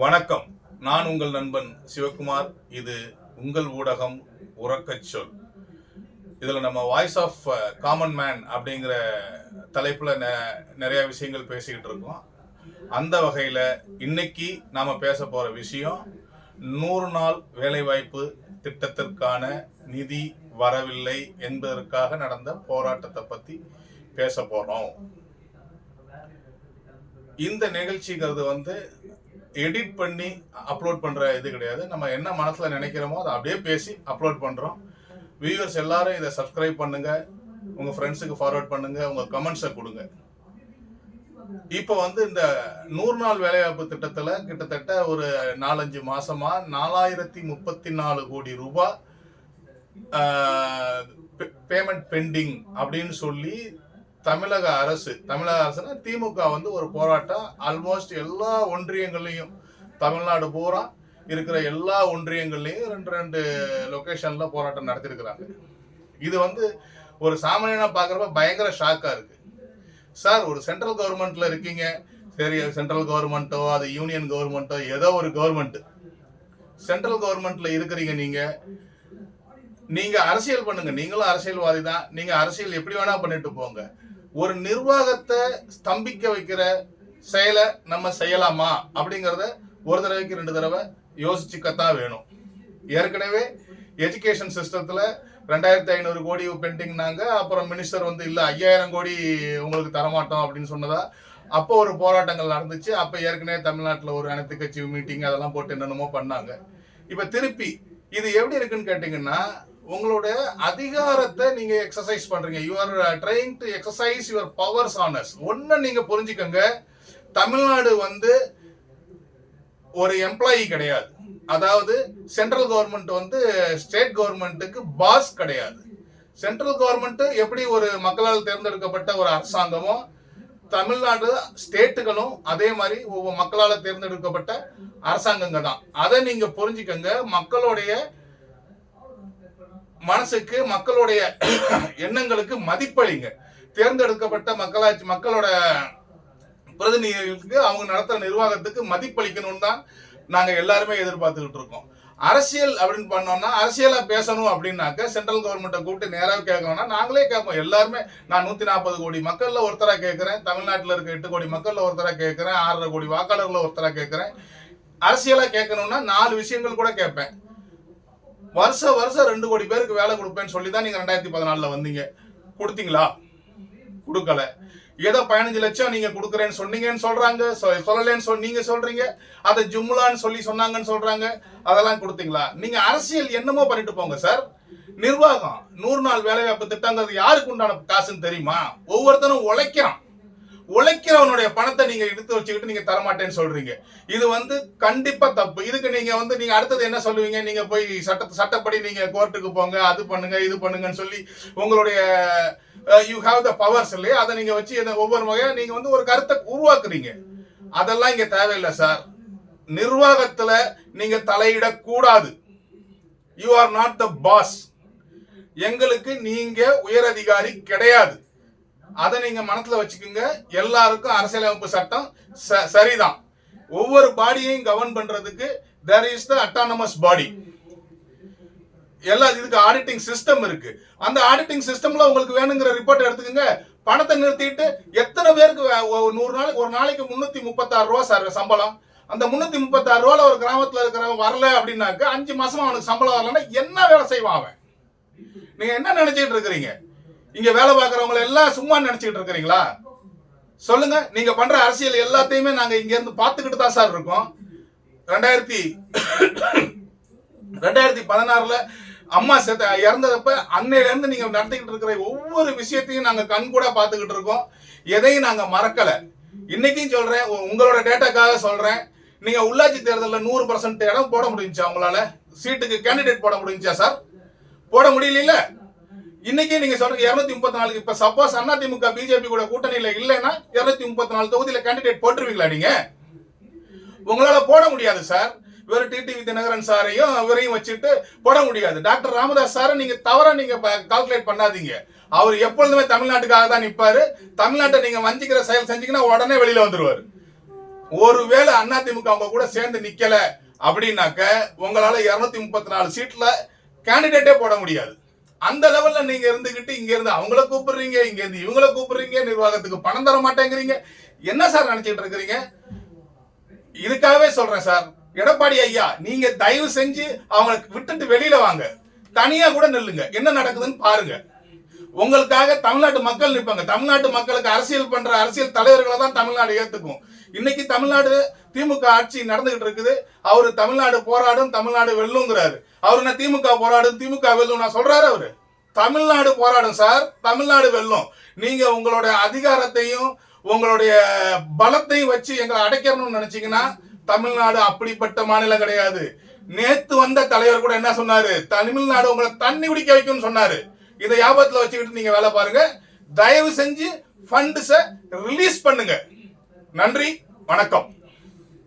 வணக்கம். நான் உங்கள் நண்பன் சிவகுமார். இது உங்கள் ஊடகம் உறக்கச் சொல். இதில் நம்ம வாய்ஸ் ஆஃப் காமன் மேன் அப்படிங்கிற தலைப்பில் நிறைய விஷயங்கள் பேசிக்கிட்டு இருக்கோம். அந்த வகையில் இன்னைக்கு நாம் பேச போகிற விஷயம் நூறு நாள் வேலைவாய்ப்பு திட்டத்திற்கான நிதி வரவில்லை என்பதற்காக நடந்த போராட்டத்தை பற்றி பேச போகிறோம் இந்த நிகழ்ச்சிங்கிறது வந்து எடிட் பண்ணி அப்லோட் பண்ணுற இது கிடையாது. நம்ம என்ன மனசில் நினைக்கிறோமோ அதை அப்படியே பேசி அப்லோட் பண்ணுறோம் வியூவர்ஸ் எல்லாரும் இதை சப்ஸ்கிரைப் பண்ணுங்க. உங்கள் ஃப்ரெண்ட்ஸுக்கு ஃபார்வர்ட் பண்ணுங்க. உங்கள் கமெண்ட்ஸை கொடுங்க. இப்போ வந்து இந்த நூறு நாள் வேலைவாய்ப்பு திட்டத்தில் கிட்டத்தட்ட ஒரு நாலஞ்சு மாசமா நாலாயிரத்தி முப்பத்தி நாலு கோடி ரூபாய் பேமெண்ட் பெண்டிங் அப்படின்னு சொல்லி தமிழக அரசு தமிழக அரசுனா திமுக வந்து ஒரு போராட்டம். ஆல்மோஸ்ட் எல்லா ஒன்றியங்கள்லையும் தமிழ்நாடு பூரா இருக்கிற எல்லா ஒன்றியங்கள்லையும் ரெண்டு ரெண்டு லொக்கேஷன்ல போராட்டம் நடத்திருக்கிறாங்க. இது வந்து ஒரு சாமானியனா பார்க்குறப்ப பயங்கர ஷாக்கா இருக்கு. சார் ஒரு சென்ட்ரல் கவர்மெண்ட்ல இருக்கீங்க. சரி சென்ட்ரல் கவர்மெண்ட்டோ அது யூனியன் கவர்மெண்ட்டோ ஏதோ ஒரு கவர்மெண்ட் சென்ட்ரல் கவர்மெண்ட்ல இருக்கிறீங்க நீங்க. நீங்க அரசியல் பண்ணுங்க. நீங்களும் அரசியல்வாதி தான் நீங்க அரசியல் எப்படி வேணா பண்ணிட்டு போங்க. ஒரு நிர்வாகத்தை ஸ்தம்பிக்க வைக்கிற செயலை நம்ம செய்யலாமா அப்படிங்கிறத ஒரு தடவைக்கு ரெண்டு தடவை யோசிச்சுக்கத்தான் வேணும். ஏற்கனவே எஜுகேஷன் சிஸ்டத்தில் ரெண்டாயிரத்தி ஐநூறு கோடி பெண்டிங்னாங்க அப்புறம் மினிஸ்டர் வந்து இல்லை ஐயாயிரம் கோடி உங்களுக்கு தரமாட்டோம் அப்படின்னு சொன்னதா அப்போ ஒரு போராட்டங்கள் நடந்துச்சு. அப்போ ஏற்கனவே தமிழ்நாட்டில் ஒரு அனைத்து கட்சி மீட்டிங் அதெல்லாம் போட்டு என்னென்னமோ பண்ணாங்க. இப்போ திருப்பி இது எப்படி இருக்குன்னு கேட்டிங்கன்னா உங்களோட அதிகாரத்தை நீங்க எக்ஸசைஸ் பண்றீங்க. You are trying to exercise your powers anus ஒன்னு நீங்க புரிஞ்சுக்கோங்க. தமிழ்நாடு வந்து ஒரு எம்ப்ளாயி கிடையாது. அதாவது சென்ட்ரல் கவர்மெண்ட் வந்து ஸ்டேட் கவர்மெண்ட்டுக்கு பாஸ் கிடையாது. சென்ட்ரல் கவர்மெண்ட் எப்படி ஒரு மக்களால் தேர்ந்தெடுக்கப்பட்ட ஒரு அரசாங்கமோ தமிழ்நாடு ஸ்டேட்டுகளும் அதே மாதிரி ஒவ்வொரு மக்களால் தேர்ந்தெடுக்கப்பட்ட அரசாங்கங்க தான் அதை நீங்க புரிஞ்சுக்கங்க. மக்களுடைய மனசுக்கு மக்களுடைய எண்ணங்களுக்கு மதிப்பளிங்க. தேர்ந்தெடுக்கப்பட்ட மக்களாட்சி மக்களோட பிரதிநிதிகளுக்கு அவங்க நடத்துற நிர்வாகத்துக்கு மதிப்பளிக்கணும்னு தான் நாங்க எல்லாருமே எதிர்பார்த்துக்கிட்டு இருக்கோம். அரசியல் அப்படின்னு பண்ணோம்னா அரசியலா பேசணும் அப்படின்னாக்க சென்ட்ரல் கவர்மெண்ட்டை கூப்பிட்டு நேராக கேட்கணும்னா நாங்களே கேட்போம். எல்லாருமே நான் நூத்தி நாற்பது கோடி மக்கள்ல ஒருத்தரா கேட்கிறேன் தமிழ்நாட்டில் இருக்க எட்டு கோடி மக்கள்ல ஒருத்தரா கேட்கிறேன் ஆறரை கோடி வாக்காளர்களில் ஒருத்தரா கேட்கிறேன். அரசியலா கேட்கணும்னா நாலு விஷயங்கள் கூட கேட்பேன். வருஷ வருஷம் ரெண்டு கோடி பேருக்கு வேலை கொடுப்பேன்னு சொல்லி தான் நீங்க ரெண்டாயிரத்தி பதினாலுல வந்தீங்க. கொடுத்தீங்களா? கொடுக்கல. ஏதோ பதினஞ்சு லட்சம் நீங்க கொடுக்குறேன்னு சொன்னீங்கன்னு சொல்றாங்க. சொ- சொல்லலைன்னு சொல் நீங்க சொல்றீங்க. அதை ஜும்லான்னு சொல்லி சொன்னாங்கன்னு சொல்றாங்க. அதெல்லாம் கொடுத்தீங்களா? நீங்க அரசியல் என்னமோ பண்ணிட்டு போங்க சார். நிர்வாகம் நூறு நாள் வேலைவாய்ப்பு திட்டங்கிறது யாருக்கு உண்டான காசுன்னு தெரியுமா? ஒவ்வொருத்தரும் உழைக்கிறான். உழைக்கிறவனுடைய பணத்தை நீங்க எடுத்து வச்சுக்கிட்டு நீங்க தரமாட்டேன்னு சொல்றீங்க. இது வந்து கண்டிப்பா தப்பு. இதுக்கு நீங்க வந்து நீங்க அடுத்தது என்ன சொல்லுவீங்க? நீங்க போய் சட்ட சட்டப்படி நீங்க கோர்ட்டுக்கு போங்க அது பண்ணுங்க இது பண்ணுங்கன்னு சொல்லி உங்களுடைய யூ ஹாவ் த பவர்ஸ் இல்லையா? அதை நீங்க வச்சு இதை ஒவ்வொரு வகையா நீங்க வந்து ஒரு கருத்தை உருவாக்குறீங்க. அதெல்லாம் இங்க தேவையில்லை சார். நிர்வாகத்துல நீங்க தலையிடக்கூடாது. You are not the boss எங்களுக்கு நீங்க உயரதிகாரி கிடையாது. அதை நீங்க மனசுல வச்சுக்கோங்க. எல்லாருக்கும் அரசியலமைப்பு சட்டம் ச- சரிதான். ஒவ்வொரு பாடியையும் கவர்ன் பண்றதுக்கு தேர் இஸ் த அட்டானமஸ் பாடி எல்லா இதுக்கு ஆடிட்டிங் சிஸ்டம் இருக்கு. அந்த ஆடிட்டிங் சிஸ்டம்ல உங்களுக்கு வேணுங்கிற ரிப்போர்ட் எடுத்துக்கோங்க. பணத்தை நிறுத்திட்டு எத்தனை பேருக்கு நூறு நாளைக்கு ஒரு நாளைக்கு முன்னூத்தி முப்பத்தாறு ரூபா சார் சம்பளம். அந்த முன்னூத்தி முப்பத்தாறு ரூபால ஒரு கிராமத்துல இருக்கிறவன் வரல அப்படின்னாக்க அஞ்சு மாசமா அவனுக்கு சம்பளம் வரலன்னா என்ன வேலை செய்வான் அவன்? நீங்க என்ன நினைச்சிட்டு இருக்கிறீங்க? இங்க வேலை பார்க்கறவங்க எல்லாம் சும்மா நினைச்சிட்டு இருக்கிறீங்களா? சொல்லுங்க. நீங்க பண்ற அரசியல் எல்லாத்தையுமே நாங்க இங்க இருந்து பார்த்துக்கிட்டு தான் சார் இருக்கோம். ரெண்டாயிரத்தி ரெண்டாயிரத்தி பதினாறுல அம்மா செத்த இறந்ததப்ப அன்னையில இருந்து நீங்க நடத்திக்கிட்டு இருக்கிற ஒவ்வொரு விஷயத்தையும் நாங்க கண் கூட பார்த்துக்கிட்டு இருக்கோம். எதையும் நாங்க மறக்கல. இன்னைக்கும் சொல்றேன். உங்களோட டேட்டாக்காக சொல்றேன். நீங்க உள்ளாட்சி தேர்தலில் நூறு பர்சன்ட் இடம் போட முடிஞ்சா உங்களால? சீட்டுக்கு கேண்டிடேட் போட முடிஞ்சா சார்? போட முடியல இன்னைக்கே நீங்க சொல்றீங்க இருநூத்தி முப்பத்தி நாலு இப்ப சப்போஸ் அதிமுக பிஜேபி கூட கூட்டணியில இல்லைன்னா இருநூத்தி முப்பத்தி நாலு தொகுதியில கேண்டிடேட் போட்டுருவீங்களா நீங்க? உங்களால போட முடியாது சார் இவர் டிடிவி தினகரன் சாரையும் இவரையும் வச்சுட்டு போட முடியாது. டாக்டர் ராமதாஸ் சாரை நீங்க தவற நீங்க கால்குலேட் பண்ணாதீங்க. அவர் எப்பொழுதுமே தமிழ்நாட்டுக்காக தான் நிப்பாரு. தமிழ்நாட்டை நீங்க வஞ்சிக்கிற செயல் செஞ்சீங்கன்னா உடனே வெளியில வந்துருவார். ஒருவேளை அதிமுக அவங்க கூட சேர்ந்து நிக்கல அப்படின்னாக்க உங்களால இருநூத்தி முப்பத்தி நாலு சீட்ல கேண்டிடேட்டே போட முடியாது. அந்த லெவல்ல நீங்க இருந்துகிட்டு இங்க இருந்து அவங்கள கூப்பிடுறீங்க இங்க இருந்து இவங்கள கூப்பிடுறீங்க நிர்வாகத்துக்கு பணம் தர மாட்டேங்கிறீங்க. என்ன சார் நினைச்சிட்டு இருக்கிறீங்க? இதுக்காகவே சொல்றேன் சார். எடப்பாடி ஐயா நீங்க தயவு செஞ்சு அவங்களுக்கு விட்டுட்டு வெளியில வாங்க. தனியா கூட நில்லுங்க. என்ன நடக்குதுன்னு பாருங்க. உங்களுக்காக தமிழ்நாட்டு மக்கள் நிற்பாங்க. தமிழ்நாட்டு மக்களுக்கு அரசியல் பண்ற அரசியல் தலைவர்களை தான் தமிழ்நாடு ஏத்துக்கும். இன்னைக்கு தமிழ்நாடு திமுக ஆட்சி நடந்துகிட்டு இருக்குது. அவரு தமிழ்நாடு போராடும் தமிழ்நாடு வெல்லுங்கிறாரு. அவர் என்ன திமுக போராடும்? திமுக வெல்லும். நான் சொல்றாரு அவரு. தமிழ்நாடு போராடும் சார். தமிழ்நாடு வெல்லும். நீங்க உங்களுடைய அதிகாரத்தையும் உங்களுடைய பலத்தையும் வச்சு எங்களை அடைக்கணும்னு நினைச்சீங்கன்னா தமிழ்நாடு அப்படிப்பட்ட மாநிலம் கிடையாது. நேத்து வந்த தலைவர் கூட என்ன சொன்னாரு? தமிழ்நாடு உங்களை தண்ணி குடிக்க வைக்கும்னு சொன்னாரு. இதை யாபத்தில் வச்சுக்கிட்டு நீங்க வேலை பாருங்க. தயவு செஞ்சு ஃபண்ட்ஸை ரிலீஸ் பண்ணுங்க. நன்றி வணக்கம்.